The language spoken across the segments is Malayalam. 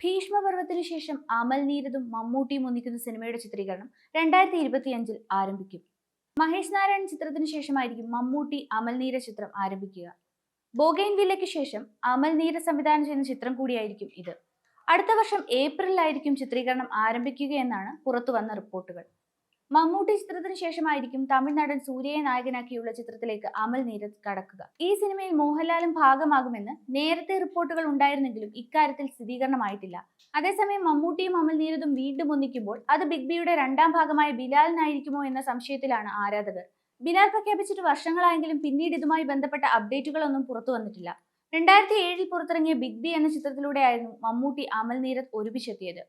ഭീഷ്മപർവത്തിന് ശേഷം അമൽ നീരദും മമ്മൂട്ടിയും ഒന്നിക്കുന്ന സിനിമയുടെ ചിത്രീകരണം രണ്ടായിരത്തി ഇരുപത്തിയഞ്ചിൽ ആരംഭിക്കും. മഹേഷ് നാരായൺ ചിത്രത്തിന് ശേഷമായിരിക്കും മമ്മൂട്ടി അമൽ നീര ചിത്രം ആരംഭിക്കുക. ബോഗൈൻ വില്ലയ്ക്ക് ശേഷം അമൽ നീര സംവിധാനം ചെയ്യുന്ന ചിത്രം കൂടിയായിരിക്കും ഇത്. അടുത്ത വർഷം ഏപ്രിലായിരിക്കും ചിത്രീകരണം ആരംഭിക്കുക എന്നാണ് പുറത്തു വന്ന റിപ്പോർട്ടുകൾ. മമ്മൂട്ടി ചിത്രത്തിന് ശേഷമായിരിക്കും തമിഴ്നാടൻ സൂര്യയെ നായകനാക്കിയുള്ള ചിത്രത്തിലേക്ക് അമൽ നീരജ് കടക്കുക. ഈ സിനിമയിൽ മോഹൻലാലും ഭാഗമാകുമെന്ന് നേരത്തെ റിപ്പോർട്ടുകൾ ഉണ്ടായിരുന്നെങ്കിലും ഇക്കാര്യത്തിൽ സ്ഥിരീകരണമായിട്ടില്ല. അതേസമയം മമ്മൂട്ടിയും അമൽ നീരദും വീണ്ടും ഒന്നിക്കുമ്പോൾ അത് ബിഗ് ബിയുടെ രണ്ടാം ഭാഗമായ ബിലാലിനായിരിക്കുമോ എന്ന സംശയത്തിലാണ് ആരാധകർ. ബിലാൽ പ്രഖ്യാപിച്ചിട്ട് വർഷങ്ങളായെങ്കിലും പിന്നീട് ഇതുമായി ബന്ധപ്പെട്ട അപ്ഡേറ്റുകളൊന്നും പുറത്തു വന്നിട്ടില്ല. രണ്ടായിരത്തി ഏഴിൽ പുറത്തിറങ്ങിയ ബിഗ് ബി എന്ന ചിത്രത്തിലൂടെയായിരുന്നു മമ്മൂട്ടി അമൽ നീരദ് ഒരുമിച്ചെത്തിയത്.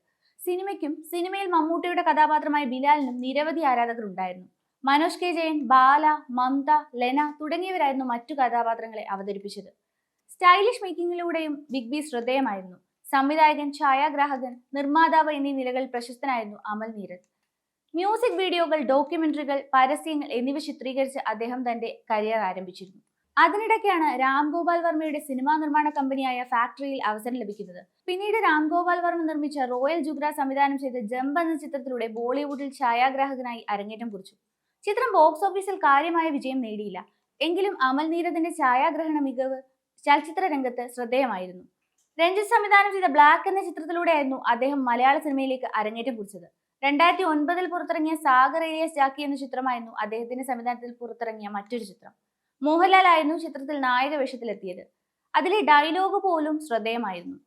സിനിമയ്ക്കും സിനിമയിൽ മമ്മൂട്ടിയുടെ കഥാപാത്രമായ ബിലാലിനും നിരവധി ആരാധകർ ഉണ്ടായിരുന്നു മനോജ് കെ. ജയൻ ബാല മമത ലെന തുടങ്ങിയവരായിരുന്നു മറ്റു കഥാപാത്രങ്ങളെ അവതരിപ്പിച്ചത്. സ്റ്റൈലിഷ് മേക്കിങ്ങിലൂടെയും ബിഗ് ബി ശ്രദ്ധേയമായിരുന്നു. സംവിധായകൻ ഛായാഗ്രാഹകൻ നിർമ്മാതാവ് എന്നീ നിലകളിൽ പ്രശസ്തനായിരുന്നു അമൽ നീരജ്. മ്യൂസിക് വീഡിയോകൾ ഡോക്യുമെന്ററികൾ പരസ്യങ്ങൾ എന്നിവ ചിത്രീകരിച്ച് അദ്ദേഹം തന്റെ കരിയർ ആരംഭിച്ചിരുന്നു. അതിനിടയ്ക്കാണ് രാം ഗോപാൽ വർമ്മയുടെ സിനിമാ നിർമ്മാണ കമ്പനിയായ ഫാക്ടറിയിൽ അവസരം ലഭിക്കുന്നത്. പിന്നീട് രാം ഗോപാൽ വർമ്മ നിർമ്മിച്ച റോയൽ ജുഗ്ര സംവിധാനം ചെയ്ത ജമ്പ് എന്ന ചിത്രത്തിലൂടെ ബോളിവുഡിൽ ഛായാഗ്രാഹകനായി അരങ്ങേറ്റം കുറിച്ചു. ചിത്രം ബോക്സ് ഓഫീസിൽ കാര്യമായ വിജയം നേടിയില്ല. എങ്കിലും അമൽ നീരദിന്റെ ഛായാഗ്രഹണ മികവ് ചലച്ചിത്ര രംഗത്ത് ശ്രദ്ധേയമായിരുന്നു. രഞ്ജിത്ത് സംവിധാനം ചെയ്ത ബ്ലാക്ക് എന്ന ചിത്രത്തിലൂടെയായിരുന്നു അദ്ദേഹം മലയാള സിനിമയിലേക്ക് അരങ്ങേറ്റം കുറിച്ചത്. രണ്ടായിരത്തി ഒൻപതിൽ പുറത്തിറങ്ങിയ സാഗർ ഏലിയസ് ജാക്കി എന്ന ചിത്രമായിരുന്നു അദ്ദേഹത്തിന്റെ സംവിധാനത്തിൽ പുറത്തിറങ്ങിയ മറ്റൊരു ചിത്രം. മോഹൻലാൽ ആയിരുന്നു ചിത്രത്തിൽ നായക വേഷത്തിലെത്തിയത്. അതിലെ ഡയലോഗ് പോലും ശ്രദ്ധേയമായിരുന്നു.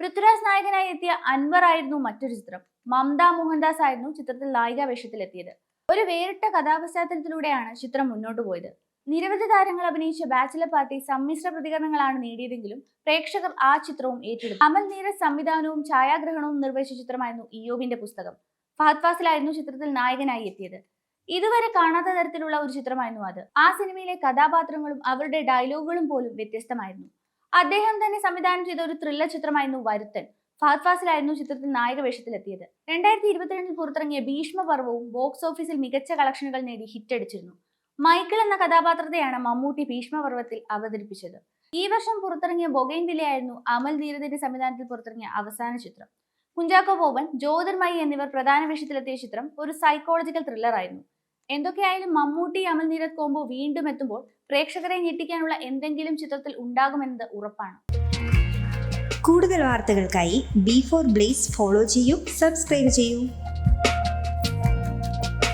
പൃഥ്വിരാജ് നായകനായി എത്തിയ അൻവർ ആയിരുന്നു മറ്റൊരു ചിത്രം. മമത മോഹൻദാസ് ആയിരുന്നു ചിത്രത്തിൽ നായിക വേഷത്തിലെത്തിയത്. ഒരു വേറിട്ട കഥാപശ്ചാത്തലത്തിലൂടെയാണ് ചിത്രം മുന്നോട്ട് പോയത്. നിരവധി താരങ്ങൾ അഭിനയിച്ച ബാച്ചിലർ പാർട്ടി സമ്മിശ്ര പ്രതികരണങ്ങളാണ് നേടിയതെങ്കിലും പ്രേക്ഷകർ ആ ചിത്രവും ഏറ്റെടുത്തു. അമൽ നീരജ് സംവിധാനവും ഛായാഗ്രഹണവും നിർവഹിച്ച ചിത്രമായിരുന്നു ഇയോബിന്റെ പുസ്തകം. ഫഹദ് ഫാസിലായിരുന്നു ചിത്രത്തിൽ നായകനായി എത്തിയത്. ഇതുവരെ കാണാത്ത തരത്തിലുള്ള ഒരു ചിത്രമായിരുന്നു അത്. ആ സിനിമയിലെ കഥാപാത്രങ്ങളും അവരുടെ ഡയലോഗുകളും പോലും വ്യത്യസ്തമായിരുന്നു. അദ്ദേഹം തന്നെ സംവിധാനം ചെയ്ത ഒരു ത്രില്ലർ ചിത്രമായിരുന്നു വരുത്തൻ. ഫഹദ് ഫാസിലായിരുന്നു ചിത്രത്തിൽ നായക വേഷത്തിലെത്തിയത്. രണ്ടായിരത്തി ഇരുപത്തിരണ്ടിൽ പുറത്തിറങ്ങിയ ഭീഷ്മപർവവും ബോക്സ് ഓഫീസിൽ മികച്ച കളക്ഷനുകൾ നേടി ഹിറ്റടിച്ചിരുന്നു മൈക്കിൾ എന്ന കഥാപാത്രത്തെയാണ് മമ്മൂട്ടി ഭീഷ്മപർവത്തിൽ അവതരിപ്പിച്ചത്. ഈ വർഷം പുറത്തിറങ്ങിയ ബൊഗൈൻ വിലയായിരുന്നു അമൽ ധീരതിന്റെ സംവിധാനത്തിൽ പുറത്തിറങ്ങിയ അവസാന ചിത്രം. കുഞ്ചാക്കോ ബോബൻ ജ്യോതിർമയി എന്നിവർ പ്രധാന വേഷത്തിലെത്തിയ ചിത്രം ഒരു സൈക്കോളജിക്കൽ ത്രില്ലർ ആയിരുന്നു. എന്തൊക്കെയായാലും മമ്മൂട്ടി അമൽ നീരത് കോംബോ വീണ്ടും എത്തുമ്പോൾ പ്രേക്ഷകരെ ഞെട്ടിക്കാനുള്ള എന്തെങ്കിലും ചിത്രത്തിൽ ഉണ്ടാകുമെന്നത് ഉറപ്പാണ്. കൂടുതൽ വാർത്തകൾക്കായി ബി ഫോർ ബ്ലേസ് ഫോളോ ചെയ്യൂ സബ്സ്ക്രൈബ് ചെയ്യൂ.